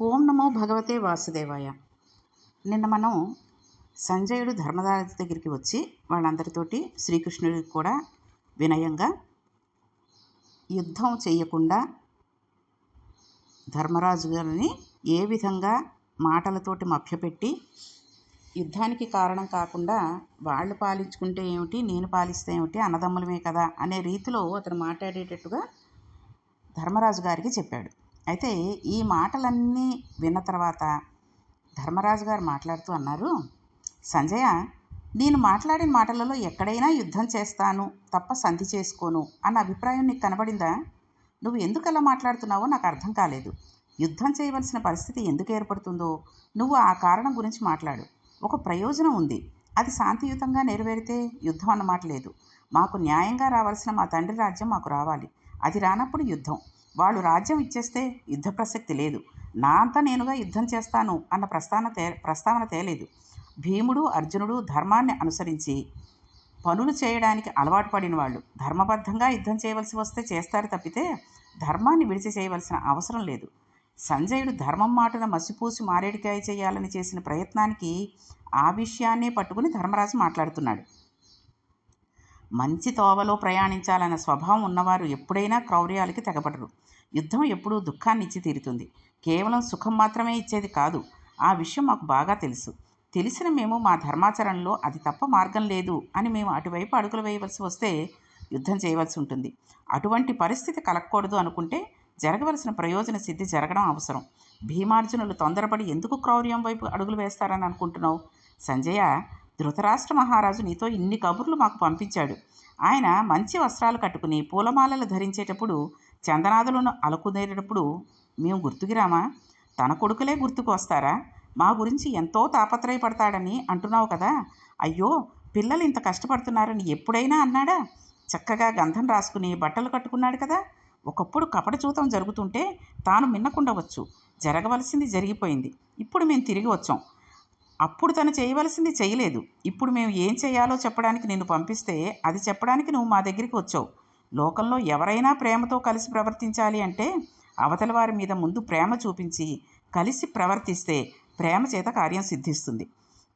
ఓం నమో భగవతే వాసుదేవాయ. నిన్న మనం సంజయుడు ధర్మరాజు దగ్గరికి వచ్చి వాళ్ళందరితోటి శ్రీకృష్ణుడికి కూడా వినయంగా యుద్ధం చేయకుండా ధర్మరాజు గారిని ఏ విధంగా మాటలతోటి మభ్యపెట్టి యుద్ధానికి కారణం కాకుండా వాళ్ళు పాలించుకుంటే ఏమిటి నేను పాలిస్తే ఏమిటి అన్నదమ్ములమే కదా అనే రీతిలో అతను మాట్లాడేటట్టుగా ధర్మరాజు గారికి చెప్పాడు. అయితే ఈ మాటలన్నీ విన్న తర్వాత ధర్మరాజు గారు మాట్లాడుతూ అన్నారు సంజయ నేను మాట్లాడిన మాటలలో ఎక్కడైనా యుద్ధం చేస్తాను తప్ప సంధి చేసుకోను అన్న అభిప్రాయం నీకు కనబడిందా? నువ్వు ఎందుకు అలా మాట్లాడుతున్నావో నాకు అర్థం కాలేదు. యుద్ధం చేయవలసిన పరిస్థితి ఎందుకు ఏర్పడుతుందో నువ్వు ఆ కారణం గురించి మాట్లాడు. ఒక ప్రయోజనం ఉంది. అది శాంతియుతంగా నెరవేరితే యుద్ధం అన్నమాట లేదు. మాకు న్యాయంగా రావాల్సిన మా తండ్రి రాజ్యం మాకు రావాలి. అది రానప్పుడు యుద్ధం. వాళ్ళు రాజ్యం ఇచ్చేస్తే యుద్ధ ప్రసక్తి లేదు. నా అంతా నేనుగా యుద్ధం చేస్తాను అన్న ప్రస్తావన తే ప్రస్తావన తేలేదు. భీముడు అర్జునుడు ధర్మాన్ని అనుసరించి పనులు చేయడానికి అలవాటు పడిన వాళ్ళు ధర్మబద్ధంగా యుద్ధం చేయవలసి వస్తే చేస్తారు తప్పితే ధర్మాన్ని విడిచి చేయవలసిన అవసరం లేదు. సంజయుడు ధర్మం మాటన మసిపూసి మారేడికాయ చేయాలని చేసిన ప్రయత్నానికి ఆ విషయాన్నే పట్టుకుని ధర్మరాజు మాట్లాడుతున్నాడు. మంచి తోవలో ప్రయాణించాలన్న స్వభావం ఉన్నవారు ఎప్పుడైనా క్రౌర్యాలకి తెగబడరు యుద్ధం ఎప్పుడూ దుఃఖాన్ని ఇచ్చి తీరుతుంది. కేవలం సుఖం మాత్రమే ఇచ్చేది కాదు. ఆ విషయం మాకు బాగా తెలుసు. తెలిసిన మేము మా ధర్మాచరణలో అది తప్ప మార్గం లేదు అని మేము అటువైపు అడుగులు వేయవలసి వస్తే యుద్ధం చేయవలసి ఉంటుంది. అటువంటి పరిస్థితి కలగకూడదు అనుకుంటే జరగవలసిన ప్రయోజన సిద్ధి జరగడం అవసరం. భీమార్జునులు తొందరపడి ఎందుకు క్రౌర్యం వైపు అడుగులు వేస్తారని అనుకుంటున్నావు? సంజయ ధృతరాష్ట్ర మహారాజు నీతో ఇన్ని కబుర్లు మాకు పంపించాడు. ఆయన మంచి వస్త్రాలు కట్టుకుని పూలమాలలు ధరించేటప్పుడు చందనాదులను అలుకునేటప్పుడు మేము గుర్తుకిరామా? తన కొడుకులే గుర్తుకు వస్తారా? మా గురించి ఎంతో తాపత్రయపడతాడని అంటున్నావు కదా? అయ్యో పిల్లలు ఇంత కష్టపడుతున్నారని ఎప్పుడైనా అన్నాడా? చక్కగా గంధం రాసుకుని బట్టలు కట్టుకున్నాడు కదా? ఒకప్పుడు కపట చూతం జరుగుతుంటే తాను మిన్నకుండవచ్చు. జరగవలసింది జరిగిపోయింది. ఇప్పుడు మేము తిరిగి వచ్చాం. అప్పుడు తను చేయవలసింది చేయలేదు. ఇప్పుడు మేము ఏం చేయాలో చెప్పడానికి నిన్ను పంపిస్తే అది చెప్పడానికి నువ్వు మా దగ్గరికి వచ్చావు. లోకంలో ఎవరైనా ప్రేమతో కలిసి ప్రవర్తించాలి అంటే అవతల వారి మీద ముందు ప్రేమ చూపించి కలిసి ప్రవర్తిస్తే ప్రేమ చేత కార్యం సిద్ధిస్తుంది.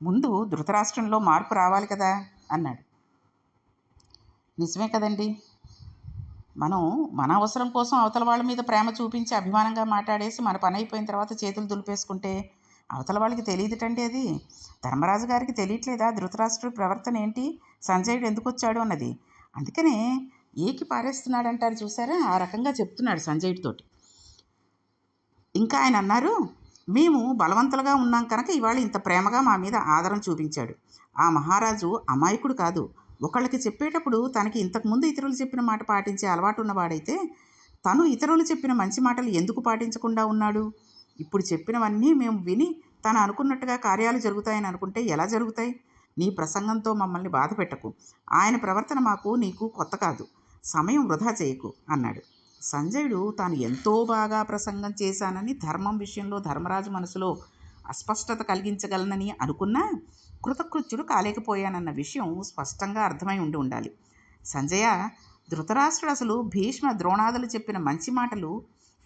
ముందు ధృతరాష్ట్రంలో మార్పు రావాలి కదా? అన్నాడు. నిజమే కదండి. మనం మన అవసరం కోసం అవతల వాళ్ళ మీద ప్రేమ చూపించి అభిమానంగా మాట్లాడేసి మన పని అయిపోయిన తర్వాత చేతులు దులిపేసుకుంటే అవతల వాళ్ళకి తెలియదుటండి అది. ధర్మరాజు గారికి తెలియట్లేదా? ధృతరాష్ట్రుడి ప్రవర్తన ఏంటి? సంజయుడు ఎందుకు వచ్చాడు అన్నది. అందుకనే ఏకి పారేస్తున్నాడంటారు చూసారా? ఆ రకంగా చెప్తున్నాడు సంజయుడితోటి ఇంకా ఆయన అన్నారు మేము బలవంతులుగా ఉన్నాం కనుక ఇవాళ ఇంత ప్రేమగా మా మీద ఆదరం చూపించాడు. ఆ మహారాజు అమాయకుడు కాదు. ఒకళ్ళకి చెప్పేటప్పుడు తనకి ఇంతకుముందు ఇతరులు చెప్పిన మాట పాటించే అలవాటు ఉన్నవాడైతే తను ఇతరులు చెప్పిన మంచి మాటలు ఎందుకు పాటించకుండా ఉన్నాడు? ఇప్పుడు చెప్పినవన్నీ మేము విని తను అనుకున్నట్టుగా కార్యాలు జరుగుతాయని అనుకుంటే ఎలా జరుగుతాయి? నీ ప్రసంగంతో మమ్మల్ని బాధ పెట్టకు. ఆయన ప్రవర్తన మాకు నీకు కొత్త కాదు. సమయం వృధా చేయకు అన్నాడు. సంజయుడు తాను ఎంతో బాగా ప్రసంగం చేశానని ధర్మం విషయంలో ధర్మరాజు మనసులో అస్పష్టత కలిగించగలనని అనుకున్నా కృతకృత్యుడు కాలేకపోయానన్న విషయం స్పష్టంగా అర్థమై ఉండి ఉండాలి. సంజయ ధృతరాష్ట్రుడు అసలు భీష్మ ద్రోణాదులు చెప్పిన మంచి మాటలు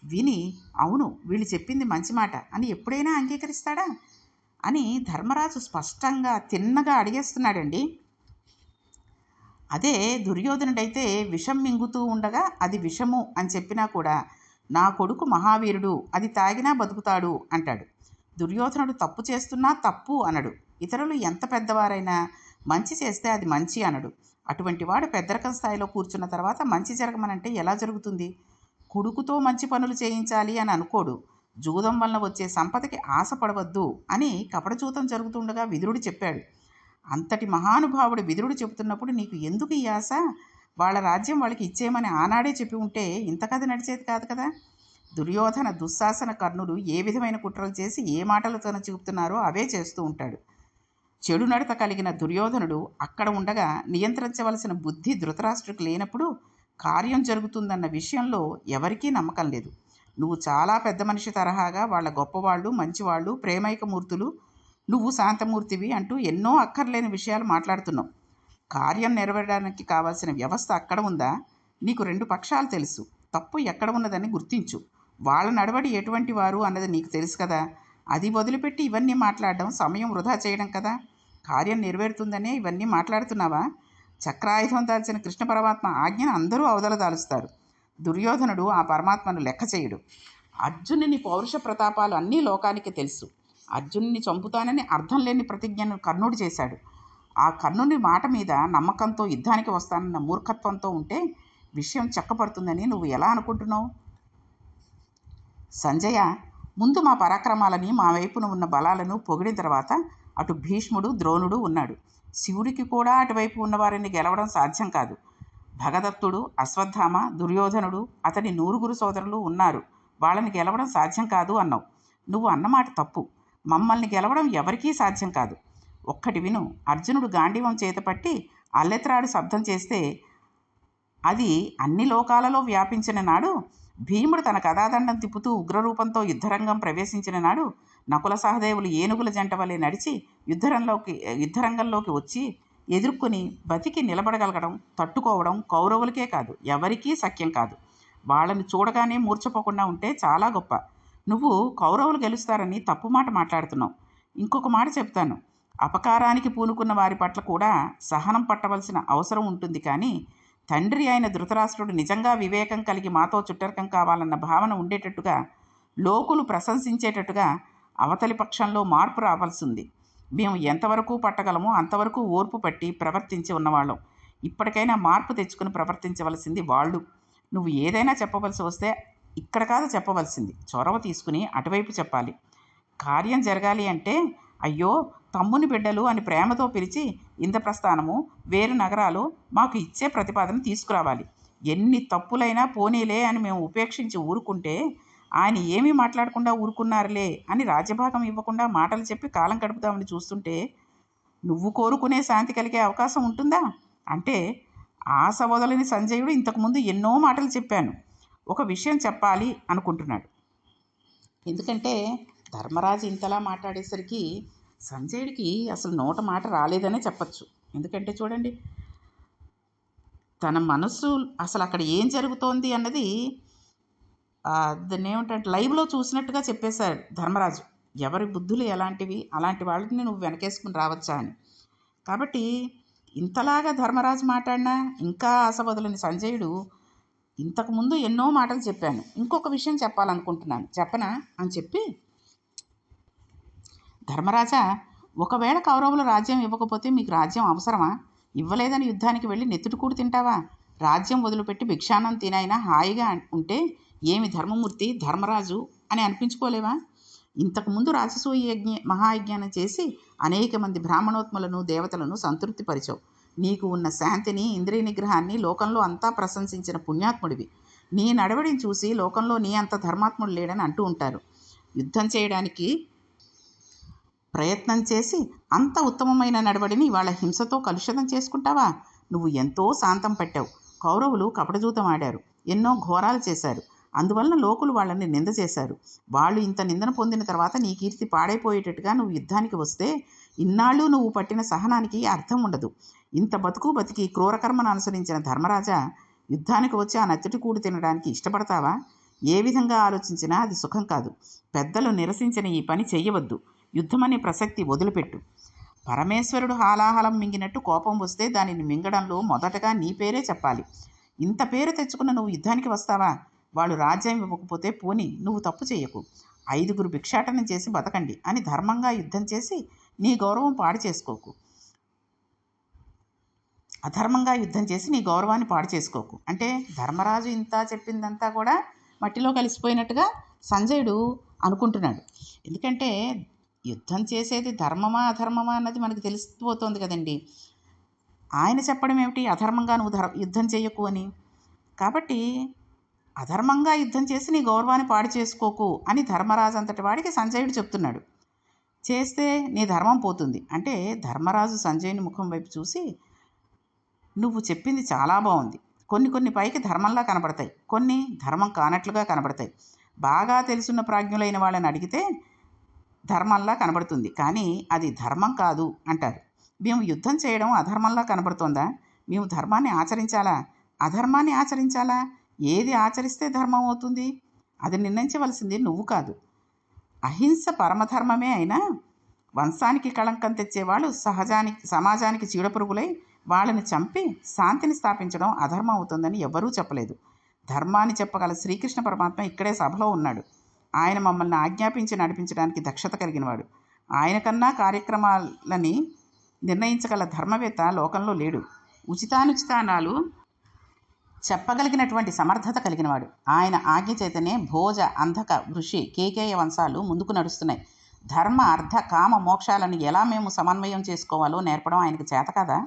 విని అవును వీళ్ళు చెప్పింది మంచి మాట. అని ఎప్పుడైనా అంగీకరిస్తాడా? అని ధర్మరాజు స్పష్టంగా తిన్నగా అడిగేస్తున్నాడండి. అదే దుర్యోధనుడైతే విషం మింగుతూ ఉండగా అది విషము అని చెప్పినా కూడా నా కొడుకు మహావీరుడు అది తాగినా బతుకుతాడు అంటాడు. దుర్యోధనుడు తప్పు చేస్తున్నా తప్పు అనడు. ఇతరులు ఎంత పెద్దవారైనా మంచి చేస్తే అది మంచి అనడు. అటువంటి వాడు పెద్దరకం స్థాయిలో కూర్చున్న తర్వాత మంచి జరగమనంటే ఎలా జరుగుతుంది? కొడుకుతో మంచి పనులు చేయించాలి అని అనుకోడు. జూదం వలన వచ్చే సంపదకి ఆశపడవద్దు అని కపటజూతం జరుగుతుండగా విదురుడు చెప్పాడు. అంతటి మహానుభావుడు విదురుడు చెబుతున్నప్పుడు నీకు ఎందుకు ఈ ఆశ? వాళ్ళ రాజ్యం వాళ్ళకి ఇచ్చేయమని ఆనాడే చెప్పి ఉంటే ఇంత కథ నడిచేది కాదు కదా? దుర్యోధన దుశ్శాసన కర్ణుడు ఏ విధమైన కుట్రలు చేసి ఏ మాటలతోనో చెబుతున్నారో అవే చేస్తూ ఉంటాడు. చెడు నడత కలిగిన దుర్యోధనుడు అక్కడ ఉండగా నియంత్రించవలసిన బుద్ధి ధృతరాష్ట్రుకు లేనప్పుడు కార్యం జరుగుతుందన్న విషయంలో ఎవరికీ నమ్మకం లేదు. నువ్వు చాలా పెద్ద మనిషి తరహాగా వాళ్ళ గొప్పవాళ్ళు మంచివాళ్ళు ప్రేమైకమూర్తులు నువ్వు శాంతమూర్తివి అంటూ ఎన్నో అక్కర్లేని విషయాలు మాట్లాడుతున్నావు. కార్యం నెరవేరడానికి కావాల్సిన వ్యవస్థ అక్కడ ఉందా? నీకు రెండు పక్షాలు తెలుసు. తప్పు ఎక్కడ ఉన్నదని గుర్తించు. వాళ్ళ నడవడి ఎటువంటి వారు అన్నది నీకు తెలుసు కదా. అది వదిలిపెట్టి ఇవన్నీ మాట్లాడడం సమయం వృధా చేయడం కదా. కార్యం నెరవేరుతుందనే ఇవన్నీ మాట్లాడుతున్నావా? చక్రాయుధం దాల్చిన కృష్ణ పరమాత్మ ఆజ్ఞను అందరూ అవదల దాలుస్తారు. దుర్యోధనుడు ఆ పరమాత్మను లెక్క చేయడు. అర్జునుని పౌరుష ప్రతాపాలు అన్నీ లోకానికి తెలుసు. అర్జునుని చంపుతానని అర్థం లేని ప్రతిజ్ఞను కర్ణుడు చేశాడు. ఆ కర్ణుని మాట మీద నమ్మకంతో యుద్ధానికి వస్తానన్న మూర్ఖత్వంతో ఉంటే విషయం చక్కపడుతుందని నువ్వు ఎలా అనుకుంటున్నావు? సంజయ ముందు మా పరాక్రమాలని మా వైపున ఉన్న బలాలను పొగిడిన తర్వాత అటు భీష్ముడు ద్రోణుడు ఉన్నాడు. శివుడికి కూడా అటువైపు ఉన్నవారిని గెలవడం సాధ్యం కాదు. భగదత్తుడు అశ్వత్థామ దుర్యోధనుడు అతని నూరుగురు సోదరులు ఉన్నారు. వాళ్ళని గెలవడం సాధ్యం కాదు అన్నావు. నువ్వు అన్నమాట తప్పు. మమ్మల్ని గెలవడం ఎవరికీ సాధ్యం కాదు. ఒక్కటి విను. అర్జునుడు గాంధీవం చేతపట్టి అల్లెత్రాడు శబ్దం చేస్తే అది అన్ని లోకాలలో వ్యాపించిన నాడు భీముడు తన కథాదండం తిప్పుతూ ఉగ్రరూపంతో యుద్ధరంగం ప్రవేశించిన నాడు నకుల సహదేవులు ఏనుగుల జంట వలె నడిచి యుద్ధరంలోకి యుద్ధరంగంలోకి వచ్చి ఎదుర్కొని బతికి నిలబడగలగడం తట్టుకోవడం కౌరవులకే కాదు ఎవరికీ సఖ్యం కాదు. వాళ్ళని చూడగానే మూర్చపోకుండా ఉంటే చాలా గొప్ప. నువ్వు కౌరవులు గెలుస్తారని తప్పు మాట మాట్లాడుతున్నావు. ఇంకొక మాట చెప్తాను. అపకారానికి పూనుకున్న వారి పట్ల కూడా సహనం పట్టవలసిన అవసరం ఉంటుంది కానీ తండ్రి అయిన ధృతరాష్ట్రుడు నిజంగా వివేకం కలిగి మాతో చుట్టరికం కావాలన్న భావన ఉండేటట్టుగా లోకులు ప్రశంసించేటట్టుగా అవతలి పక్షంలో మార్పు రావాల్సింది. మేము ఎంతవరకు పట్టగలమో అంతవరకు ఓర్పు పట్టి ప్రవర్తించి ఉన్నవాళ్ళం. ఇప్పటికైనా మార్పు తెచ్చుకుని ప్రవర్తించవలసింది వాళ్ళు. నువ్వు ఏదైనా చెప్పవలసి వస్తే ఇక్కడ కాదు చెప్పవలసింది. చొరవ తీసుకుని అటువైపు చెప్పాలి. కార్యం జరగాలి అంటే అయ్యో తమ్ముని బిడ్డలు అని ప్రేమతో పిలిచి ఇంద్రప్రస్థానము వేరు నగరాలు మాకు ఇచ్చే ప్రతిపాదన తీసుకురావాలి. ఎన్ని తప్పులైనా పోనీలే అని మేము ఉపేక్షించి ఊరుకుంటే ఆయన ఏమీ మాట్లాడకుండా ఊరుకున్నారులే అని రాజ్యభాగం ఇవ్వకుండా మాటలు చెప్పి కాలం గడుపుతామని చూస్తుంటే నువ్వు కోరుకునే శాంతి కలిగే అవకాశం ఉంటుందా? అంటే ఆశ వదలని సంజయుడు ఇంతకుముందు ఎన్నో మాటలు చెప్పాను. ఒక విషయం చెప్పాలి అనుకుంటున్నాడు. ఎందుకంటే ధర్మరాజు ఇంతలా మాట్లాడేసరికి సంజయుడికి అసలు నోట మాట రాలేదనే చెప్పచ్చు. ఎందుకంటే చూడండి తన మనసు అసలు అక్కడ ఏం జరుగుతోంది అన్నది దాన్ని ఏమిటంటే లైవ్లో చూసినట్టుగా చెప్పేశారు ధర్మరాజు. ఎవరి బుద్ధులు ఎలాంటివి? అలాంటి వాళ్ళని నువ్వు వెనకేసుకుని రావచ్చా అని. కాబట్టి ఇంతలాగా ధర్మరాజు మాట్లాడినా ఇంకా ఆశ వదలని సంజయుడు ఇంతకుముందు ఎన్నో మాటలు చెప్పాను. ఇంకొక విషయం చెప్పాలనుకుంటున్నాను. చెప్పనా? అని చెప్పి ధర్మరాజా ఒకవేళ కౌరవులు రాజ్యం ఇవ్వకపోతే మీకు రాజ్యం అవసరమా? ఇవ్వలేదని యుద్ధానికి వెళ్ళి నెత్తుడు తింటావా? రాజ్యం వదిలిపెట్టి భిక్షానం తినైనా హాయిగా ఉంటే ఏమి ధర్మమూర్తి ధర్మరాజు అని అనిపించుకోలేవా? ఇంతకుముందు రాజసూయ యజ్ఞ మహాయజ్ఞానం చేసి అనేక మంది బ్రాహ్మణోత్మలను దేవతలను సంతృప్తిపరిచావు. నీకు ఉన్న శాంతిని ఇంద్రియ నిగ్రహాన్ని లోకంలో అంతా ప్రశంసించిన పుణ్యాత్ముడివి. నీ నడవడిని చూసి లోకంలో నీ అంత ధర్మాత్ముడు లేడని అంటూ ఉంటారు. యుద్ధం చేయడానికి ప్రయత్నం చేసి అంత ఉత్తమమైన నడవడిని వాళ్ళ హింసతో కలుషితం చేసుకుంటావా? నువ్వు ఎంతో శాంతం పట్టావు. కౌరవులు కపటజూతం ఆడారు. ఎన్నో ఘోరాలు చేశారు. అందువలన లోకులు వాళ్ళని నింద చేశారు. వాళ్ళు ఇంత నిందన పొందిన తర్వాత నీ కీర్తి పాడైపోయేటట్టుగా నువ్వు యుద్ధానికి వస్తే ఇన్నాళ్ళు నువ్వు పట్టిన సహనానికి అర్థం ఉండదు. ఇంత బతుకు బతికి క్రూరకర్మను అనుసరించిన ధర్మరాజా యుద్ధానికి వచ్చి ఆ నచ్చటి కూడి తినడానికి ఇష్టపడతావా? ఏ విధంగా ఆలోచించినా అది సుఖం కాదు. పెద్దలు నిరసించిన ఈ పని చెయ్యవద్దు. యుద్ధమనే ప్రసక్తి వదిలిపెట్టు. పరమేశ్వరుడు హాలాహలం మింగినట్టు కోపం వస్తే దానిని మింగడంలో మొదటగా నీ పేరే చెప్పాలి. ఇంత పేరు తెచ్చుకున్న నువ్వు యుద్ధానికి వస్తావా? వాళ్ళు రాజ్యం ఇవ్వకపోతే పోని నువ్వు తప్పు చేయకు. ఐదుగురు భిక్షాటనం చేసి బతకండి అని ధర్మంగా యుద్ధం చేసి నీ గౌరవం పాడు చేసుకోకు. అధర్మంగా యుద్ధం చేసి నీ గౌరవాన్ని పాడు చేసుకోకు. అంటే ధర్మరాజు ఇంత చెప్పిందంతా కూడా మట్టిలో కలిసిపోయినట్టుగా సంజయుడు అనుకుంటున్నాడు. ఎందుకంటే యుద్ధం చేసేది ధర్మమా అధర్మమా అన్నది మనకు తెలిసిపోతుంది కదండి. ఆయన చెప్పడం ఏమిటి? అధర్మంగా నువ్వు ధర్ యుద్ధం చేయకు అని. కాబట్టి అధర్మంగా యుద్ధం చేసి నీ గౌరవాన్ని పాడు చేసుకోకు అని ధర్మరాజు అంతటి వాడికి సంజయుడు చెప్తున్నాడు. చేస్తే నీ ధర్మం పోతుంది. అంటే ధర్మరాజు సంజయుని ముఖం వైపు చూసి నువ్వు చెప్పింది చాలా బాగుంది కొన్ని కొన్ని పైకి ధర్మంలా కనబడతాయి. కొన్ని ధర్మం కానట్లుగా కనబడతాయి. బాగా తెలుసున్న ప్రాజ్ఞులైన వాళ్ళని అడిగితే ధర్మంలా కనబడుతుంది. కానీ అది ధర్మం కాదు అంటారు. మేము యుద్ధం చేయడం అధర్మంలా కనబడుతోందా? మేము ధర్మాన్ని ఆచరించాలా? అధర్మాన్ని ఆచరించాలా? ఏది ఆచరిస్తే ధర్మం అవుతుంది? అది నిర్ణయించవలసింది నువ్వు కాదు. అహింస పరమధర్మమే అయినా వంశానికి కళంకం తెచ్చేవాళ్ళు సహజానికి సమాజానికి చీడపురుగులై వాళ్ళని చంపి శాంతిని స్థాపించడం అధర్మం అవుతుందని ఎవ్వరూ చెప్పలేదు. ధర్మాన్ని చెప్పగల శ్రీకృష్ణ పరమాత్మ ఇక్కడే సభలో ఉన్నాడు. ఆయన మమ్మల్ని ఆజ్ఞాపించి నడిపించడానికి దక్షత కలిగినవాడు. ఆయన కన్నా కార్యక్రమాలని నిర్ణయించగల ధర్మవేత్త లోకంలో లేడు. ఉచితానుచితానాలు చెప్పగలిగినటువంటి సమర్థత కలిగినవాడు. ఆయన ఆజ్ఞ చేతనే భోజ అంధక ఋషి కేకేయ వంశాలు ముందుకు నడుస్తున్నాయి. ధర్మ అర్థ కామ మోక్షాలను ఎలా మేము సమన్వయం చేసుకోవాలో నేర్పడం ఆయనకు చేత కదా?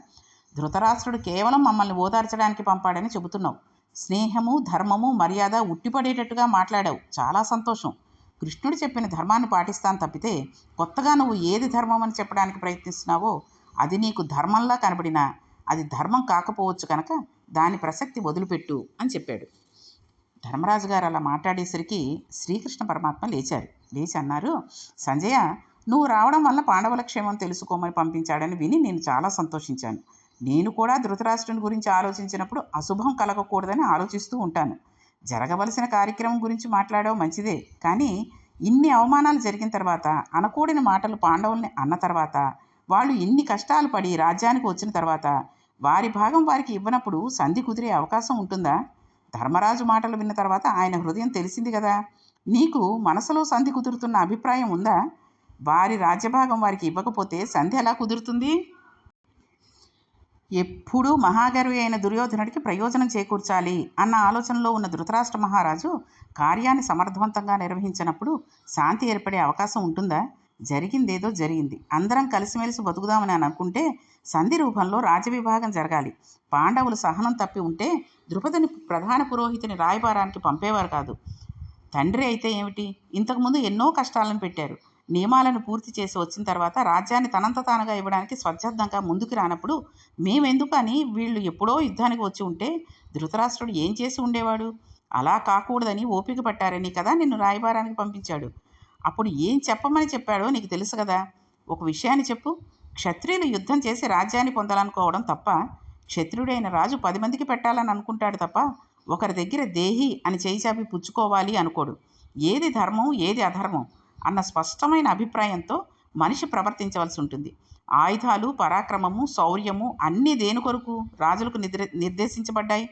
ధృతరాష్ట్రుడు కేవలం మమ్మల్ని ఓదార్చడానికి పంపాడని చెబుతున్నావు. స్నేహము ధర్మము మర్యాద ఉట్టిపడేటట్టుగా మాట్లాడావు. చాలా సంతోషం. కృష్ణుడు చెప్పిన ధర్మాన్ని పాటిస్తాను తప్పితే కొత్తగా నువ్వు ఏది ధర్మం అని చెప్పడానికి ప్రయత్నిస్తున్నావో అది నీకు ధర్మంలా కనబడినా అది ధర్మం కాకపోవచ్చు కనుక దాని ప్రసక్తి వదిలిపెట్టు అని చెప్పాడు. ధర్మరాజు గారు అలా మాట్లాడేసరికి శ్రీకృష్ణ పరమాత్మ లేచారు. లేచి అన్నారు సంజయ నువ్వు రావడం వల్ల పాండవుల క్షేమం తెలుసుకోమని పంపించాడని విని నేను చాలా సంతోషించాను. నేను కూడా ధృతరాష్ట్రుని గురించి ఆలోచించినప్పుడు అశుభం కలగకూడదని ఆలోచిస్తూ ఉంటాను. జరగవలసిన కార్యక్రమం గురించి మాట్లాడడం మంచిదే కానీ ఇన్ని అవమానాలు జరిగిన తర్వాత అనకూడని మాటలు పాండవుల్ని అన్న తర్వాత వాళ్ళు ఇన్ని కష్టాలు పడి రాజ్యానికి వచ్చిన తర్వాత వారి భాగం వారికి ఇవ్వనప్పుడు సంధి కుదిరే అవకాశం ఉంటుందా? ధర్మరాజు మాటలు విన్న తర్వాత ఆయన హృదయం తెలిసింది కదా. నీకు మనసులో సంధి కుదురుతున్న అభిప్రాయం ఉందా? వారి రాజ్యభాగం వారికి ఇవ్వకపోతే సంధి ఎలా కుదురుతుంది? ఎప్పుడూ మహాగర్వి అయిన దుర్యోధనుడికి ప్రయోజనం చేకూర్చాలి అన్న ఆలోచనలో ఉన్న ధృతరాష్ట్ర మహారాజు కార్యాన్ని సమర్థవంతంగా నిర్వహించినప్పుడు శాంతి ఏర్పడే అవకాశం ఉంటుందా? జరిగిందేదో జరిగింది. అందరం కలిసిమెలిసి బతుకుదామని అనుకుంటే సంధి రూపంలో రాజవిభాగం జరగాలి. పాండవులు సహనం తప్పి ఉంటే ద్రుపదని ప్రధాన పురోహితుని రాయబారానికి పంపేవారు కాదు. తండ్రి అయితే ఏమిటి? ఇంతకుముందు ఎన్నో కష్టాలను పెట్టారు. నియమాలను పూర్తి చేసి వచ్చిన తర్వాత రాజ్యాన్ని తనంత తానుగా ఇవ్వడానికి స్వచ్ఛందంగా ముందుకు రానప్పుడు మేమెందుకని అని వీళ్ళు ఎప్పుడో యుద్ధానికి వచ్చి ఉంటే ధృతరాష్ట్రుడు ఏం చేసి ఉండేవాడు? అలా కాకూడదని ఓపిక పట్టారని కదా నిన్ను రాయబారానికి పంపించాడు. అప్పుడు ఏం చెప్పమని చెప్పాడో నీకు తెలుసు కదా? ఒక విషయాన్ని చెప్పు. క్షత్రియులు యుద్ధం చేసి రాజ్యాన్ని పొందాలనుకోవడం తప్ప క్షత్రియుడైన రాజు పది మందికి పెట్టాలని అనుకుంటాడు తప్ప ఒకరి దగ్గర దేహి అని చేయి చాపి పుచ్చుకోవాలి అనుకోడు. ఏది ధర్మం ఏది అధర్మం అన్న స్పష్టమైన అభిప్రాయంతో మనిషి ప్రవర్తించవలసి ఉంటుంది. ఆయుధాలు పరాక్రమము శౌర్యము అన్నీ దేని కొరకు? రాజులకు నిద్ర నిర్దేశించబడ్డాయి.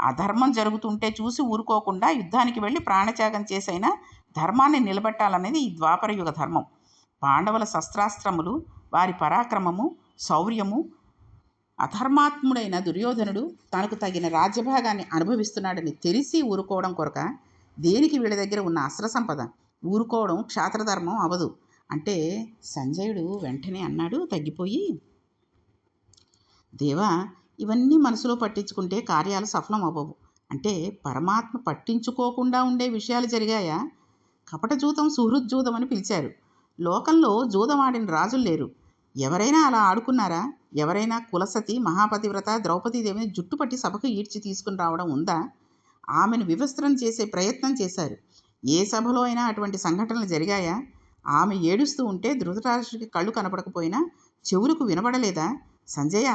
అధర్మం జరుగుతుంటే చూసి ఊరుకోకుండా యుద్ధానికి వెళ్ళి ప్రాణత్యాగం చేసైనా ధర్మాన్ని నిలబెట్టాలనేది ఈ ద్వాపర యుగ ధర్మం. పాండవుల శస్త్రాస్త్రములు వారి పరాక్రమము శౌర్యము అధర్మాత్ముడైన దుర్యోధనుడు తనకు తగిన రాజ్యభాగాన్ని అనుభవిస్తున్నాడని తెలిసి ఊరుకోవడం కొరక దేనికి వీళ్ళ దగ్గర ఉన్న అస్త్ర సంపద? ఊరుకోవడం క్షాత్రధర్మం అవదు. అంటే సంజయుడు వెంటనే అన్నాడు తగ్గిపోయి. దేవా ఇవన్నీ మనసులో పట్టించుకుంటే కార్యాలు సఫలం అవ్వవు అంటే పరమాత్మ పట్టించుకోకుండా ఉండే విషయాలు జరిగాయా? కపట జూతం సుహృజ్జూతం అని పిలిచారు. లోకంలో జూదం ఆడిన రాజులు లేరు. ఎవరైనా అలా ఆడుకున్నారా? ఎవరైనా కులసతి మహాపతివ్రత ద్రౌపదీదేవిని జుట్టుపట్టి సభకు ఈడ్చి తీసుకుని రావడం ఉందా? ఆమెను వివస్త్రం చేసే ప్రయత్నం చేశారు. ఏ సభలో అయినా అటువంటి సంఘటనలు జరిగాయా? ఆమె ఏడుస్తూ ఉంటే ధృతరాష్ట్రుడికి కళ్ళు కనపడకపోయినా చెవులకు వినబడలేదా? సంజయ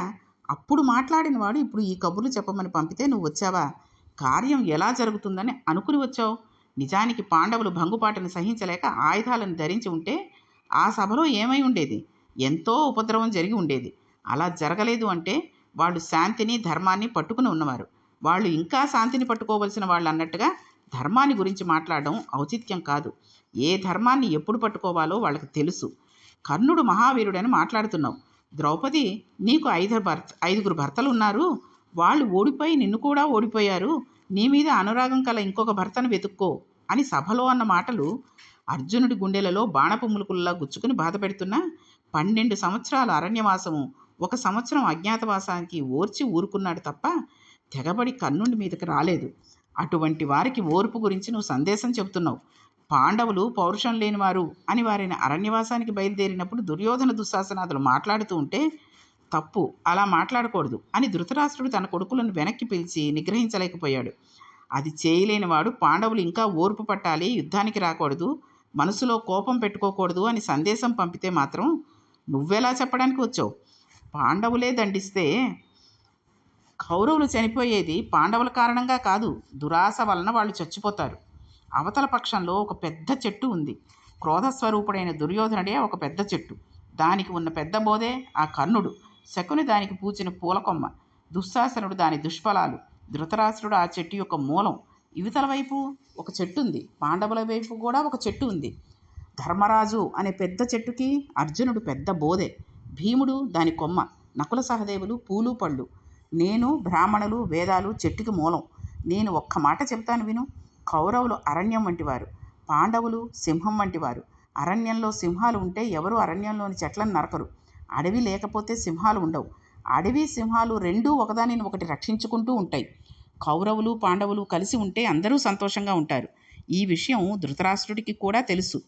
అప్పుడు మాట్లాడినవాడు ఇప్పుడు ఈ కబుర్లు చెప్పమని పంపితే నువ్వు వచ్చావా? కార్యం ఎలా జరుగుతుందని అనుకుని వచ్చావు? నిజానికి పాండవులు భంగుపాటను సహించలేక ఆయుధాలను ధరించి ఉంటే ఆ సభలో ఏమై ఉండేది? ఎంతో ఉపద్రవం జరిగి ఉండేది. అలా జరగలేదు అంటే వాళ్ళు శాంతిని ధర్మాన్ని పట్టుకుని ఉన్నవారు. వాళ్ళు ఇంకా శాంతిని పట్టుకోవలసిన వాళ్ళు అన్నట్టుగా ధర్మాన్ని గురించి మాట్లాడడం ఔచిత్యం కాదు. ఏ ధర్మాన్ని ఎప్పుడు పట్టుకోవాలో వాళ్ళకి తెలుసు. కర్ణుడు మహావీరుడని మాట్లాడుతున్నావు. ద్రౌపది నీకు ఐదు భర్త ఐదుగురు భర్తలు ఉన్నారు. వాళ్ళు ఓడిపోయి నిన్ను కూడా ఓడిపోయారు. నీ మీద అనురాగం కల ఇంకొక భర్తను వెతుక్కో అని సభలో అన్న మాటలు అర్జునుడి గుండెలలో బాణపు ములుకుల్లా గుచ్చుకుని బాధపెడుతున్నా. పన్నెండు సంవత్సరాల అరణ్యవాసము ఒక సంవత్సరం అజ్ఞాతవాసానికి ఓర్చి ఊరుకున్నాడు తప్ప తెగబడి కన్నుండి మీదకి రాలేదు. అటువంటి వారికి ఓర్పు గురించి నువ్వు సందేశం చెబుతున్నావు. పాండవులు పౌరుషం లేనివారు అని వారిని అరణ్యవాసానికి బయలుదేరినప్పుడు దుర్యోధన దుశ్శాసనాథులు మాట్లాడుతూ ఉంటే తప్పు అలా మాట్లాడకూడదు అని ధృతరాష్ట్రుడు తన కొడుకులను వెనక్కి పిలిచి నిగ్రహించలేకపోయాడు. అది చేయలేనివాడు పాండవులు ఇంకా ఓర్పు పట్టాలి యుద్ధానికి రాకూడదు మనసులో కోపం పెట్టుకోకూడదు అని సందేశం పంపితే మాత్రం నువ్వెలా చెప్పడానికి వచ్చావు? పాండవులే దండిస్తే కౌరవులు చనిపోయేది పాండవుల కారణంగా కాదు దురాశ వలన వాళ్ళు చచ్చిపోతారు. అవతల పక్షంలో ఒక పెద్ద చెట్టు ఉంది. క్రోధస్వరూపుడైన దుర్యోధనుడే ఒక పెద్ద చెట్టు. దానికి ఉన్న పెద్ద బోధే ఆ కర్ణుడు. శకుని దానికి పూచిన పూలకొమ్మ. దుశ్శాసనుడు దాని దుష్ఫలాలు. ధృతరాష్ట్రుడు ఆ చెట్టు యొక్క మూలం. ఇవతల వైపు ఒక చెట్టు ఉంది. పాండవుల వైపు కూడా ఒక చెట్టు ఉంది. ధర్మరాజు అనే పెద్ద చెట్టుకి అర్జునుడు పెద్ద బోధె. భీముడు దాని కొమ్మ నకుల సహదేవులు పూలు పళ్ళు. నేను బ్రాహ్మణులు వేదాలు చెట్టుకి మూలం. నేను ఒక్క మాట చెప్తాను విను. కౌరవులు అరణ్యం వంటివారు. పాండవులు సింహం వంటివారు. అరణ్యంలో సింహాలు ఉంటే ఎవరు అరణ్యంలోని చెట్లను నరకరు. అడవి లేకపోతే సింహాలు ఉండవు. అడవి సింహాలు రెండూ ఒకదానిని ఒకటి రక్షించుకుంటూ ఉంటాయి. కౌరవులు పాండవులు కలిసి ఉంటే అందరూ సంతోషంగా ఉంటారు. ఈ విషయం ధృతరాష్ట్రుడికి కూడా తెలుసు.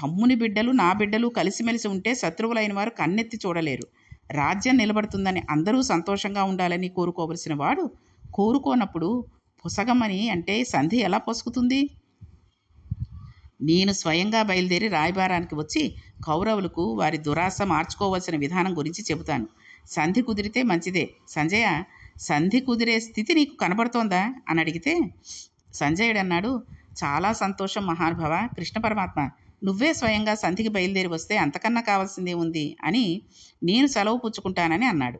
తమ్ముని బిడ్డలు నా బిడ్డలు కలిసిమెలిసి ఉంటే శత్రువులైన వారు కన్నెత్తి చూడలేరు. రాజ్యం నిలబడుతుందని అందరూ సంతోషంగా ఉండాలని కోరుకోవలసిన వాడు కోరుకోనప్పుడు పొసగమని అంటే సంధి ఎలా పొసుకుతుంది? నేను స్వయంగా బయలుదేరి రాయబారానికి వచ్చి కౌరవులకు వారి దురాశ మార్చుకోవాల్సిన విధానం గురించి చెబుతాను. సంధి కుదిరితే మంచిదే. సంజయ సంధి కుదిరే స్థితి నీకు కనబడుతోందా? అని అడిగితే సంజయుడు అన్నాడు చాలా సంతోషం మహానుభవ కృష్ణ పరమాత్మ. నువ్వే స్వయంగా సంధికి బయలుదేరి వస్తే అంతకన్నా కావాల్సిందే ఉంది అని నేను సెలవు పుచ్చుకుంటానని అన్నాడు.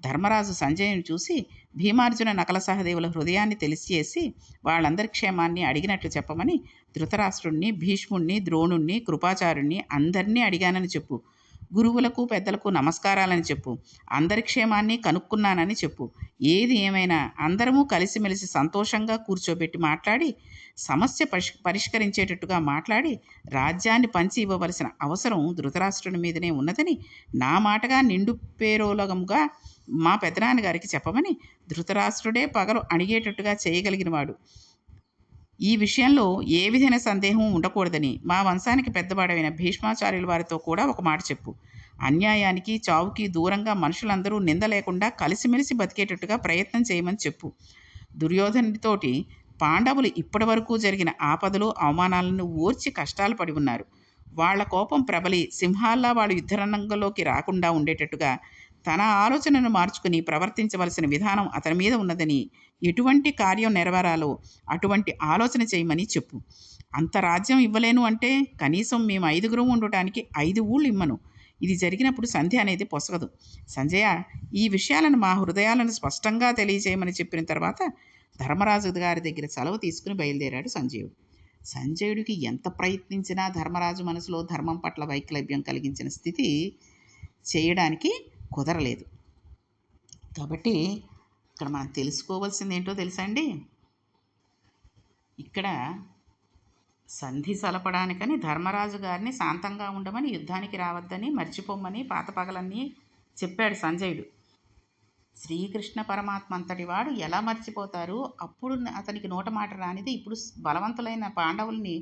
ధర్మరాజు సంజయ్ని చూసి భీమార్జున నకల సహదేవుల హృదయాన్ని తెలిసిచేసి వాళ్ళందరి క్షేమాన్ని అడిగినట్లు చెప్పమని ధృతరాష్ట్రుణ్ణి భీష్ముణ్ణి ద్రోణుణ్ణి కృపాచారుణ్ణి అందరినీ అడిగానని చెప్పు. గురువులకు పెద్దలకు నమస్కారాలని చెప్పు. అందరి క్షేమాన్ని కనుక్కున్నానని చెప్పు. ఏది ఏమైనా అందరము కలిసిమెలిసి సంతోషంగా కూర్చోబెట్టి మాట్లాడి సమస్య పరిష్ పరిష్కరించేటట్టుగా మాట్లాడి రాజ్యాన్ని పంచి ఇవ్వవలసిన అవసరం ధృతరాష్ట్రుని మీదనే ఉన్నదని నా మాటగా నిండు పేరోలగముగా మా పెదనాన్నగారికి చెప్పమని ధృతరాష్ట్రుడే పగలు అణిగేటట్టుగా చేయగలిగినవాడు. ఈ విషయంలో ఏ విధమైన సందేహం ఉండకూడదని మా వంశానికి పెద్దవాడైన భీష్మాచార్యుల వారితో కూడా ఒక మాట చెప్పు. అన్యాయానికి చావుకి దూరంగా మనుషులందరూ నింద లేకుండా కలిసిమెలిసి బతికేటట్టుగా ప్రయత్నం చేయమని చెప్పు. దుర్యోధనుడితోటి పాండవులు ఇప్పటి వరకు జరిగిన ఆపదలు అవమానాలను ఓర్చి కష్టాలు పడి ఉన్నారు. వాళ్ళ కోపం ప్రబలి సింహాల్లా వాళ్ళు యుద్ధరంగంలోకి రాకుండా ఉండేటట్టుగా తన ఆలోచనను మార్చుకుని ప్రవర్తించవలసిన విధానం అతని మీద ఉన్నదని ఎటువంటి కార్యం నెరవేరాలో అటువంటి ఆలోచన చేయమని చెప్పు. అంత రాజ్యం ఇవ్వలేను అంటే కనీసం మేము ఐదుగురం ఉండటానికి ఐదు ఊళ్ళు ఇమ్మను. ఇది జరిగినప్పుడు సంధ్య అనేది పొసగదు. సంజయ ఈ విషయాలను మా హృదయాలను స్పష్టంగా తెలియజేయమని చెప్పిన తర్వాత ధర్మరాజు గారి దగ్గర సెలవు తీసుకుని బయలుదేరాడు సంజయుడు. సంజయుడికి ఎంత ప్రయత్నించినా ధర్మరాజు మనసులో ధర్మం పట్ల వైక్లభ్యం కలిగించిన స్థితి చేయడానికి కుదరలేదు. కాబట్టి ఇక్కడ మనం తెలుసుకోవాల్సింది ఏంటో తెలుసా అండి? ఇక్కడ సంధి సలపడానికని ధర్మరాజు గారిని శాంతంగా ఉండమని యుద్ధానికి రావద్దని మర్చిపోమని పాత పగలన్నీ చెప్పాడు సంజయుడు. శ్రీకృష్ణ పరమాత్మ అంతటి వాడు ఎలా మర్చిపోతారు? అప్పుడు అతనికి నోట మాట రానిది ఇప్పుడు బలవంతులైన పాండవుల్ని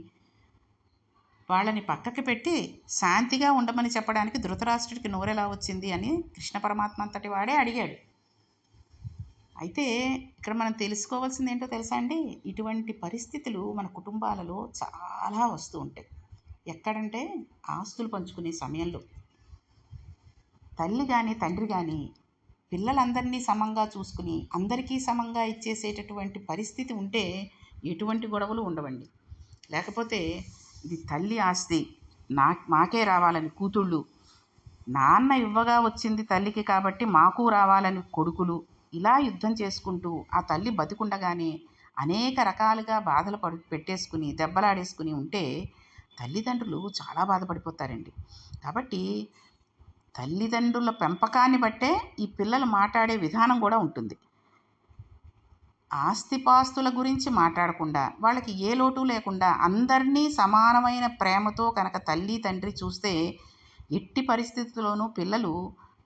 వాళ్ళని పక్కకి పెట్టి శాంతిగా ఉండమని చెప్పడానికి ధృతరాష్ట్రుడికి నోరెలా వచ్చింది అని కృష్ణ పరమాత్మ అంతటి వాడే అడిగాడు. అయితే ఇక్కడ మనం తెలుసుకోవాల్సింది ఏంటో తెలుసా అండి? ఇటువంటి పరిస్థితులు మన కుటుంబాలలో చాలా వస్తూ ఉంటాయి. ఎక్కడంటే ఆస్తులు పంచుకునే సమయంలో. తల్లి కానీ తండ్రి కానీ పిల్లలందరినీ సమంగా చూసుకుని అందరికీ సమంగా ఇచ్చేసేటటువంటి పరిస్థితి ఉంటే ఎటువంటి గొడవలు ఉండవండి. లేకపోతే ఇది తల్లి ఆస్తి నా మాకే రావాలని కూతుళ్ళు నాన్న ఇవ్వగా వచ్చింది తల్లికి కాబట్టి మాకు రావాలని కొడుకులు ఇలా యుద్ధం చేసుకుంటూ ఆ తల్లి బతికుండగానే అనేక రకాలుగా బాధలు పడు పెట్టేసుకుని దెబ్బలాడేసుకుని ఉంటే తల్లిదండ్రులు చాలా బాధపడిపోతారండి. కాబట్టి తల్లిదండ్రుల పెంపకాన్ని బట్టే ఈ పిల్లలు మాట్లాడే విధానం కూడా ఉంటుంది. ఆస్తిపాస్తుల గురించి మాట్లాడకుండా వాళ్ళకి ఏ లోటు లేకుండా అందరినీ సమానమైన ప్రేమతో కనుక తల్లి తండ్రి చూస్తే ఎట్టి పరిస్థితుల్లోనూ పిల్లలు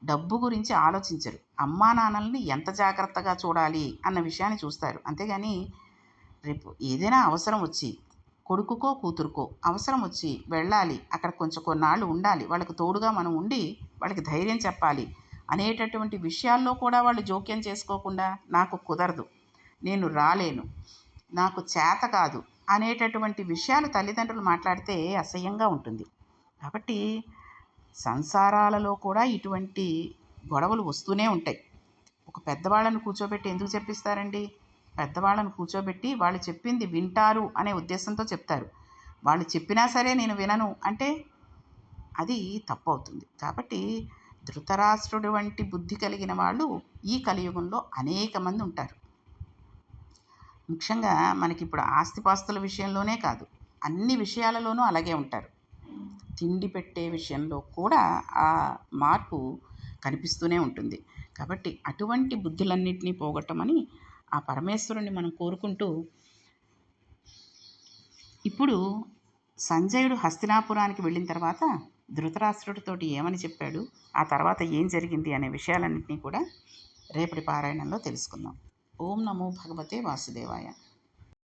డబ్బు గురించి ఆలోచించరు. అమ్మా నాన్నల్ని ఎంత జాగ్రత్తగా చూడాలి అన్న విషయాన్ని చూస్తారు. అంతేగాని రేపు ఏదైనా అవసరం వచ్చి కొడుకుకో కూతురుకో అవసరం వచ్చి వెళ్ళాలి. అక్కడ కొంచెం కొన్నాళ్ళు ఉండాలి. వాళ్ళకి తోడుగా మనం ఉండి వాళ్ళకి ధైర్యం చెప్పాలి అనేటటువంటి విషయాల్లో కూడా వాళ్ళు జోక్యం చేసుకోకుండా నాకు కుదరదు. నేను రాలేను. నాకు చేత కాదు అనేటటువంటి విషయాలు తల్లిదండ్రులు మాట్లాడితే అసహ్యంగా ఉంటుంది. కాబట్టి సంసారాలలో కూడా ఇటువంటి గొడవలు వస్తూనే ఉంటాయి. ఒక పెద్దవాళ్ళని కూర్చోబెట్టి ఎందుకు చెప్పిస్తారండి? పెద్దవాళ్ళను కూర్చోబెట్టి వాళ్ళు చెప్పింది వింటారు అనే ఉద్దేశంతో చెప్తారు. వాళ్ళు చెప్పినా సరే నేను వినను అంటే అది తప్పు అవుతుంది కాబట్టి ధృతరాష్ట్రుడు వంటి బుద్ధి కలిగిన వాళ్ళు ఈ కలియుగంలో అనేక మంది ఉంటారు. ముఖ్యంగా మనకి ఇప్పుడు ఆస్తిపాస్తుల విషయంలోనే కాదు అన్ని విషయాలలోనూ అలాగే ఉంటారు. తిండి పెట్టే విషయంలో కూడా ఆ మార్పు కనిపిస్తూనే ఉంటుంది. కాబట్టి అటువంటి బుద్ధులన్నింటినీ పోగొట్టమని ఆ పరమేశ్వరుణ్ణి మనం కోరుకుంటూ ఇప్పుడు సంజయుడు హస్తినాపురానికి వెళ్ళిన తర్వాత ధృతరాష్ట్రుడితోటి ఏమని చెప్పాడు? ఆ తర్వాత ఏం జరిగింది అనే విషయాలన్నింటినీ కూడా రేపటి పారాయణంలో తెలుసుకుందాం. ఓం నమో భగవతే వాసుదేవాయ.